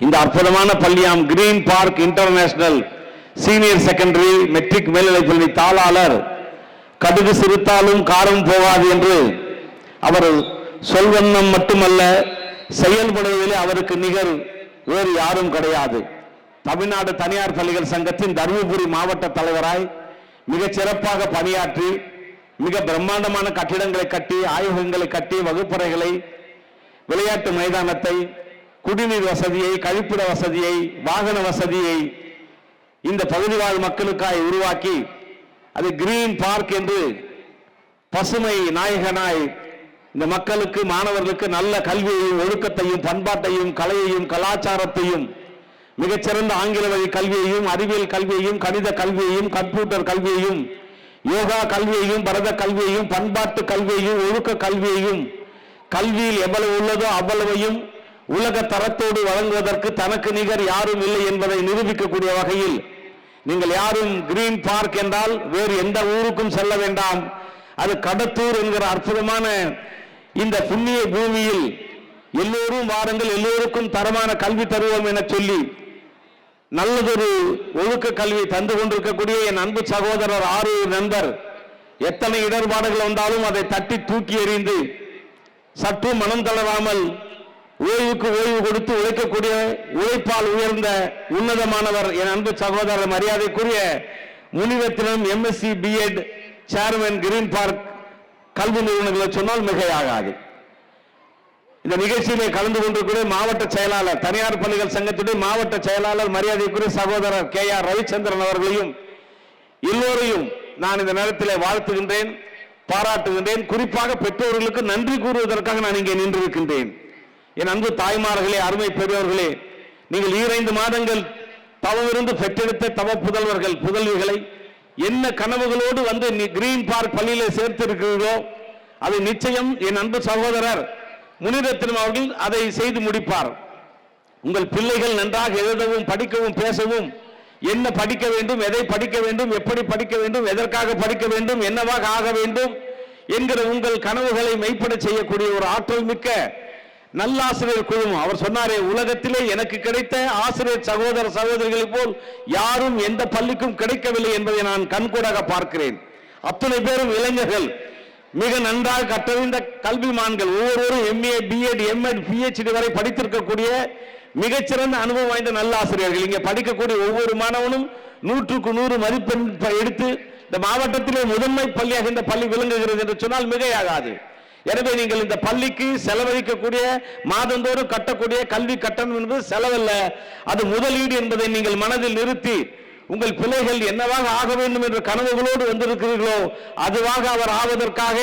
இந்த அற்புதமான பள்ளியாம் Green Park international senior secondary matric மேல்நிலைப்பள்ளி தாளாளர் கடுகு சிறுத்தாலும் காரம் போகாது என்று அவர் சொல்வண்ணம் மட்டுமல்ல செயல்படுவதிலே அவருக்கு நிகர் வேறு யாரும் கிடையாது. தமிழ்நாடு தனியார் பள்ளிகள் சங்கத்தின் தருமபுரி மாவட்ட தலைவராய் மிகச் சிறப்பாக பணியாற்றி மிக பிரம்மாண்டமான கட்டிடங்களை கட்டி ஆய்வகங்களை கட்டி வகுப்பறைகளை விளையாட்டு மைதானத்தை குடிநீர் வசதியை கழிப்பிட வசதியை வாகன வசதியை இந்த பகுதி வாழ் மக்களுக்காய் உருவாக்கி அது கிரீன் பார்க் என்று பசுமை நாயகனாய் இந்த மக்களுக்கு மாணவர்களுக்கு நல்ல கல்வியையும் ஒழுக்கத்தையும் பண்பாட்டையும் கலையையும் கலாச்சாரத்தையும் மிகச்சிறந்த ஆங்கில வழி கல்வியையும் அறிவியல் கல்வியையும் கணித கல்வியையும் கம்ப்யூட்டர் கல்வியையும் யோகா கல்வியையும் பரத கல்வியையும் பண்பாட்டு கல்வியையும் ஒழுக்க கல்வியையும் கல்வியில் எவ்வளவு உள்ளதோ அவ்வளவையும் உலக தரத்தோடு வழங்குவதற்கு தனக்கு நிகர் யாரும் இல்லை என்பதை நிரூபிக்கக்கூடிய வகையில் நீங்கள் யாரும் கிரீன் பார்க் என்றால் வேறு எந்த ஊருக்கும் செல்ல வேண்டாம். அது கடத்தூர் என்கிற அற்புதமான இந்த புண்ணிய பூமியில் எல்லோரும் வாருங்கள் எல்லோருக்கும் தரமான கல்வி தருவோம் என சொல்லி நல்லதொரு ஒழுக்க கல்வி தந்து கொண்டிருக்கக்கூடிய என் அன்பு சகோதரர் ஆறு நண்பர். எத்தனை இடர்பாடுகள் வந்தாலும் அதை தட்டி தூக்கி எறிந்து சற்று மனம் தளராமல் ஓய்வுக்கு ஓய்வு கொடுத்து உழைக்கக்கூடிய உழைப்பால் உயர்ந்த உன்னதமானவர் என் அன்பு சகோதரர் மரியாதைக்குரிய Munivathinam MSc BEd chairman Green Park கல்வி நிறுவனங்களை சொன்னால் மிகையாகாது. இந்த நிகழ்ச்சியிலே கலந்து கொண்டிருக்கிற மாவட்ட செயலாளர் தனியார் பள்ளிகள் சங்கத்துடைய மாவட்ட செயலாளர் மரியாதைக்குரிய சகோதரர் கே ஆர் ரவிச்சந்திரன் அவர்களையும் எல்லோரையும் நான் இந்த நேரத்தில் வாழ்த்துகின்றேன் பாராட்டுகின்றேன். குறிப்பாக பெற்றோர்களுக்கு நன்றி கூறுவதற்காக நான் இங்கே நின்றிருக்கின்றேன். என் அன்பு தாய்மார்களே அருமை பெரியவர்களே நீங்கள் ஈரைந்து மாதங்கள் தவமிருந்து பெற்றெடுத்த தவ புதல்வர்கள் புதல்விகளை என்ன கனவுகளோடு வந்து நீ கிரீன் பார்க் பள்ளியில சேர்த்திருக்கிறீர்களோ அது நிச்சயம் என் அன்பு சகோதரர் முனிரத்னம் அவர்கள் அதை செய்து முடிப்பார். உங்கள் பிள்ளைகள் நன்றாக எழுதவும் படிக்கவும் பேசவும் என்ன படிக்க வேண்டும் எதை படிக்க வேண்டும் எப்படி படிக்க வேண்டும் எதற்காக படிக்க வேண்டும் என்னவாக ஆக வேண்டும் என்கிற உங்கள் கனவுகளை மெய்ப்பட செய்யக்கூடிய ஒரு ஆற்றல் மிக்க நல்லாசிரியர் குழுமம். அவர் சொன்னாரே உலகத்திலே எனக்கு கிடைத்த ஆசிரியர் சகோதர சகோதரிகளை போல் யாரும் எந்த பள்ளிக்கும் கிடைக்கவில்லை என்பதை நான் கண்கூடாக பார்க்கிறேன். அத்தனை பேரும் இளைஞர்கள். மிக நன்றாக கற்றறிந்த கல்விமான்கள். ஒவ்வொருவரும் எம்ஏ பிஎட் எம்எட் பிஹெச்டி வரை படித்திருக்கக்கூடிய மிகச்சிறந்த அனுபவம் வாய்ந்த நல்ல ஆசிரியர்கள் இங்கே படிக்கக்கூடிய ஒவ்வொரு மாணவனும் நூற்றுக்கு நூறு மதிப்பெண் எடுத்து இந்த மாவட்டத்திலே முதன்மை பள்ளியாக இந்த பள்ளி விளங்குகிறது என்று சொன்னால் மிகையாகாது. எனவே நீங்கள் இந்த பள்ளிக்கு செலவழிக்கக்கூடிய மாதந்தோறும் கட்டக்கூடிய கல்வி கட்டணம் என்பது செலவல்ல. அது முதலீடு என்பதை நீங்கள் மனதில் நிறுத்தி உங்கள் பிள்ளைகள் என்னவாக ஆக வேண்டும் என்ற கனவுகளோடு வந்திருக்கிறீர்களோ அதுவாக அவர் ஆவதற்காக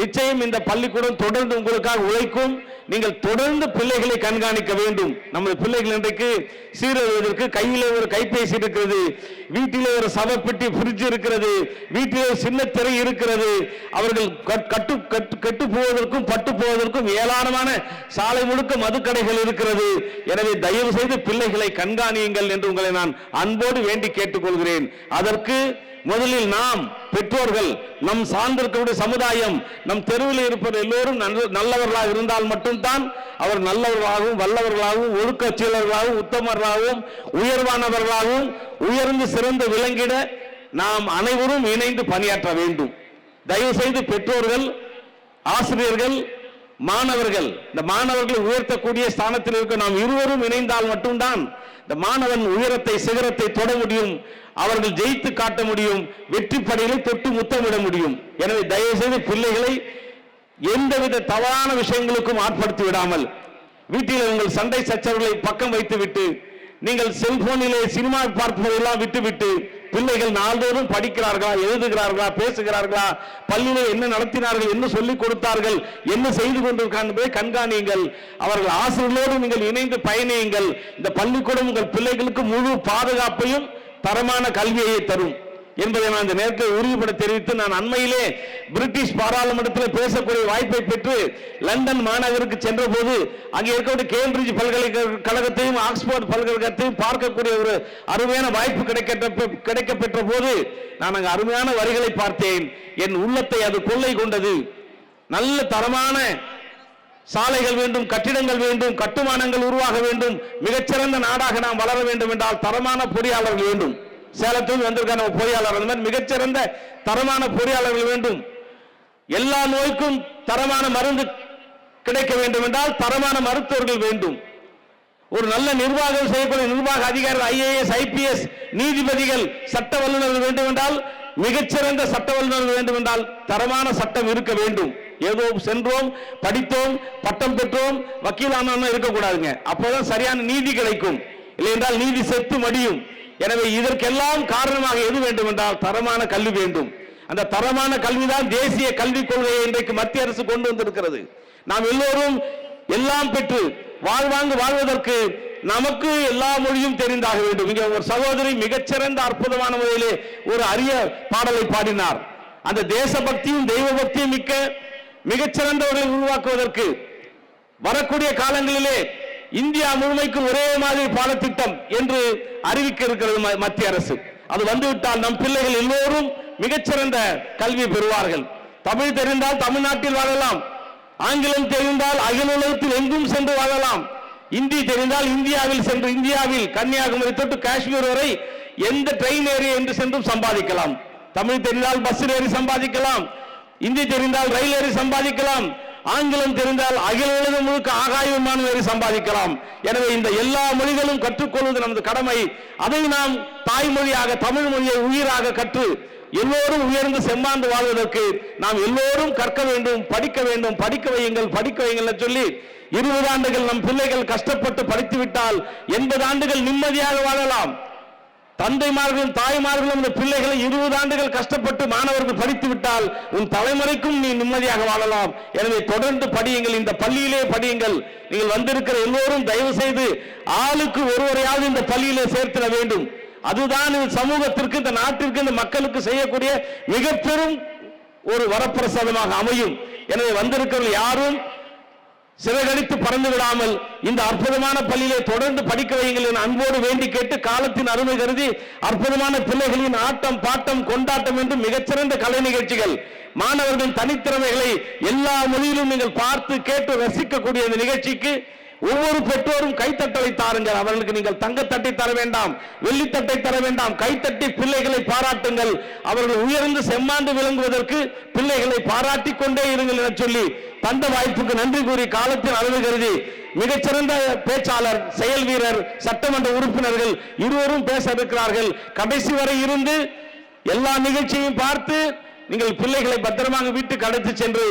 நிச்சயம் இந்த பள்ளிக்கூடம் தொடர்ந்து உங்களுக்காக உழைக்கும். நீங்கள் தொடர்ந்து பிள்ளைகளை கண்காணிக்க வேண்டும். நமது பிள்ளைகள் இன்றைக்கு சீரழிவதற்கு கையில் ஒரு கைபேசி இருக்கிறது வீட்டிலே ஒரு சவப்பெட்டி பிரிட்ஜ் இருக்கிறது வீட்டிலே ஒரு சின்ன திரை இருக்கிறது. அவர்கள் கட்- கட்டு கட்டு கெட்டு போவதற்கும் பட்டு போவதற்கும் ஏராளமான சாலை முழுக்க மதுக்கடைகள் இருக்கிறது. எனவே தயவு செய்து பிள்ளைகளை கண்காணியுங்கள் என்று உங்களை நான் அன்போடு வேண்டி கேட்டுக்கொள்கிறேன். அதற்கு முதலில் நாம் பெற்றோர்கள் நம் சார்ந்திருக்கக்கூடிய சமுதாயம் நம் தெருவில் இருப்பவர் எல்லோரும் நல்ல- நல்லவர்களாக இருந்தால் மட்டும்தான் அவர் நல்லவர்களாகவும் வல்லவர்களாகவும் ஒழுக்கச்சியலர்களாகவும் உத்தமர்களாகவும் உயர்வானவர்களாகவும் உயர்ந்து சிறந்து விளங்கிட நாம் அனைவரும் இணைந்து பணியாற்ற வேண்டும். தயவு செய்து பெற்றோர்கள் ஆசிரியர்கள் மாணவர்கள் இந்த மாணவர்களை உயர்த்தக்கூடிய ஸ்தானத்தில் இருக்க நாம் இருவரும் இணைந்தால் மட்டும்தான் இந்த மாணவன் உயரத்தை சிகரத்தை தொட முடியும் அவர்கள் ஜெயித்து காட்ட முடியும் வெற்றி படைகளை தொட்டு முத்தமிட முடியும். எனவே தயவுசெய்து பிள்ளைகளை எந்தவித தவறான விஷயங்களுக்கும் ஆட்படுத்தி விடாமல் வீட்டில் உங்கள் சண்டை சச்சரவுகளை பக்கம் வைத்துவிட்டு நீங்கள் செல்போனிலே சினிமா பார்ப்பதெல்லாம் விட்டுவிட்டு பிள்ளைகள் நாள்தோறும் படிக்கிறார்களா எழுதுகிறார்களா பேசுகிறார்களா பள்ளியில் என்ன நடத்தினார்கள் என்ன சொல்லிக் கொடுத்தார்கள் என்ன செய்து கொண்டிருக்காங்க கண்காணியுங்கள். அவர்கள் ஆசிரியர்களோடு நீங்கள் இணைந்து பயணியுங்கள். இந்த பள்ளிக்கூடம் உங்கள் பிள்ளைகளுக்கு முழு பாதுகாப்பையும் தரமான கல்வியை தரும். என்பதை நான் இந்த நேரத்தில் உறுதிப்பட தெரிவித்து நான் அண்மையிலே பிரிட்டிஷ் பாராளுமன்றத்தில் பேசக்கூடிய வாய்ப்பை பெற்று லண்டன் மாநகருக்கு சென்ற போது அங்கே இருக்கக்கூடிய கேம்பிரிட்ஜ் பல்கலைக்கழகத்தையும் ஆக்ஸ்போர்ட் பல்கலைக்கழகத்தையும் பார்க்கக்கூடிய ஒரு அருமையான வாய்ப்பு கிடைக்க கிடைக்க பெற்ற போது நான் அங்கு அருமையான வரிகளை பார்த்தேன். என் உள்ளத்தை அது கொள்ளை கொண்டது. நல்ல தரமான சாலைகள் வேண்டும் கட்டிடங்கள் வேண்டும் கட்டுமானங்கள் உருவாக வேண்டும் மிகச்சிறந்த நாடாக நாம் வளர வேண்டும் என்றால் தரமான பொறியாளர்கள் வேண்டும். சேலத்தில் வந்திருக்கான நம்ம பொறியாளர் அந்த மாதிரி மிகச்சிறந்த தரமான பொறியாளர்கள் வேண்டும். எல்லா நோய்க்கும் தரமான மருந்து கிடைக்க வேண்டும் என்றால் தரமான மருத்துவர்கள் வேண்டும். ஒரு நல்ல நிர்வாகம் செய்யக்கூடிய நிர்வாக அதிகாரிகள் ஐஏஎஸ் ஐபிஎஸ் நீதிபதிகள் சட்ட வல்லுநர்கள் வேண்டும் என்றால் மிகச்சிறந்த சட்ட வல்லுநர்கள் வேண்டும் என்றால் தரமான சட்டம் இருக்க வேண்டும். ஏதோ சென்றோம் படித்தோம் பட்டம் பெற்றோம் வக்கீலானோம் இருக்கக்கூடாதுங்க. அப்போதான் சரியான நீதி கிடைக்கும். இல்லை என்றால் நீதி செத்து மடியும். எனவே இதற்கெல்லாம் காரணமாக எது வேண்டும் என்றால் தரமான கல்வி வேண்டும். அந்த தரமான கல்விதான் தேசிய கல்விக் கொள்கையை இன்றைக்கு மத்திய அரசு கொண்டு வந்திருக்கிறது. நாம் எல்லோரும் எல்லாம் பெற்று வாழ்வாங்கு வாழ்வதற்கு நமக்கு எல்லா மொழியும் தெரிந்தாக வேண்டும். இங்கே ஒரு சகோதரி மிகச்சிறந்த அற்புதமான முறையிலே ஒரு அரிய பாடலை பாடினார். அந்த தேசபக்தியும் தெய்வ பக்தியும் மிக்க மிகச்சிறந்தவர்களை உருவாக்குவதற்கு வரக்கூடிய காலங்களிலே இந்தியா முழுமைக்கு ஒரே மாதிரி பாடத்திட்டம் என்று அறிவிக்க இருக்கிறது ம- மத்திய அரசு. அது வந்துவிட்டால் நம் பிள்ளைகள் எல்லோரும் மிகச்சிறந்த கல்வி பெறுவார்கள். தமிழ் தெரிந்தால் தமிழ்நாட்டில் வாழலாம். ஆங்கிலம் தெரிந்தால் அகில உலகத்தில் எங்கும் சென்று வாழலாம். இந்தி தெரிந்தால் இந்தியாவில் சென்று இந்தியாவில் கன்னியாகுமரி தொட்டு காஷ்மீர் வரை எந்த ட்ரெயின் ஏறி என்று சென்றும் சம்பாதிக்கலாம். தமிழ் தெரிந்தால் பஸ்ஸில் ஏறி சம்பாதிக்கலாம். இந்தி தெரிந்தால் ரயில் ஏறி சம்பாதிக்கலாம். ஆங்கிலம் தெரிந்தால் அகில உலகம் முழுக்க ஆகாய விமானம் ஏறி சம்பாதிக்கலாம். எனவே இந்த எல்லா மொழிகளும் கற்றுக்கொள்வது நமது கடமை. அதை நாம் தாய்மொழியாக தமிழ் மொழியை உயிராக கற்று எல்லோரும் உயர்ந்து செம்மாந்து வாழ்வதற்கு நாம் எல்லோரும் கற்க வேண்டும் படிக்க வேண்டும் படிக்க வையுங்கள் படிக்க வையுங்கள் சொல்லி இருபது ஆண்டுகள் நம் பிள்ளைகள் கஷ்டப்பட்டு படித்து விட்டால் எண்பது ஆண்டுகள் நிம்மதியாக வாழலாம். தந்தைமார்களும் தாய்மார்களும் இந்த பிள்ளைகளை இருபது ஆண்டுகள் கஷ்டப்பட்டு மாணவர்கள் படித்து விட்டால் உன் தலைமுறைக்கும் நீ நிம்மதியாக வாழலாம். எனவே தொடர்ந்து படியுங்கள். இந்த பள்ளியிலே படியுங்கள். நீங்கள் வந்திருக்கிற எல்லோரும் தயவு செய்து ஆளுக்கு ஒருவரையாவது இந்த பள்ளியிலே சேர்த்திட வேண்டும். அதுதான் இந்த சமூகத்திற்கு இந்த நாட்டிற்கு இந்த மக்களுக்கு செய்யக்கூடிய மிக பெரும் ஒரு வரப்பிரசாதமாக அமையும். எனவே வந்திருக்கிறவர்கள் யாரும் சிறகடித்து பறந்து விடாமல் இந்த அற்புதமான பள்ளியிலே தொடர்ந்து படிக்க வையுங்கள் என அன்போடு வேண்டி கேட்டு காலத்தின் அருமை கருதி அற்புதமான பிள்ளைகளின் ஆட்டம் பாட்டம் கொண்டாட்டம் என்று மிகச்சிறந்த கலை நிகழ்ச்சிகள். மாணவர்களின் தனித்திறமைகளை எல்லா மொழியிலும் நீங்கள் பார்த்து கேட்டு ரசிக்கக்கூடிய இந்த நிகழ்ச்சிக்கு ஒவ்வொரு பெற்றோரும் கைத்தட்டலை தாருங்கள். அவர்களுக்கு நீங்கள் தங்கத்தட்டை தர வேண்டாம் வெள்ளித்தட்டை தர வேண்டாம். கைத்தட்டி பிள்ளைகளை பாராட்டுங்கள். அவர்கள் உயர்ந்து செம்மாண்டு விளங்குவதற்கு பிள்ளைகளை பாராட்டி கொண்டே இருங்கள் என சொல்லி தந்த வாய்ப்புக்கு நன்றி கூறி காலத்தின் அளவு கருதி மிகச்சிறந்த பேச்சாளர் செயல் வீரர் சட்டமன்ற உறுப்பினர்கள் இருவரும் பேச இருக்கிறார்கள். கடைசி வரை இருந்து எல்லா நிகழ்ச்சியையும் பார்த்து நீங்கள் பிள்ளைகளை பத்திரமாக வீட்டுக்கு அழைத்து சென்று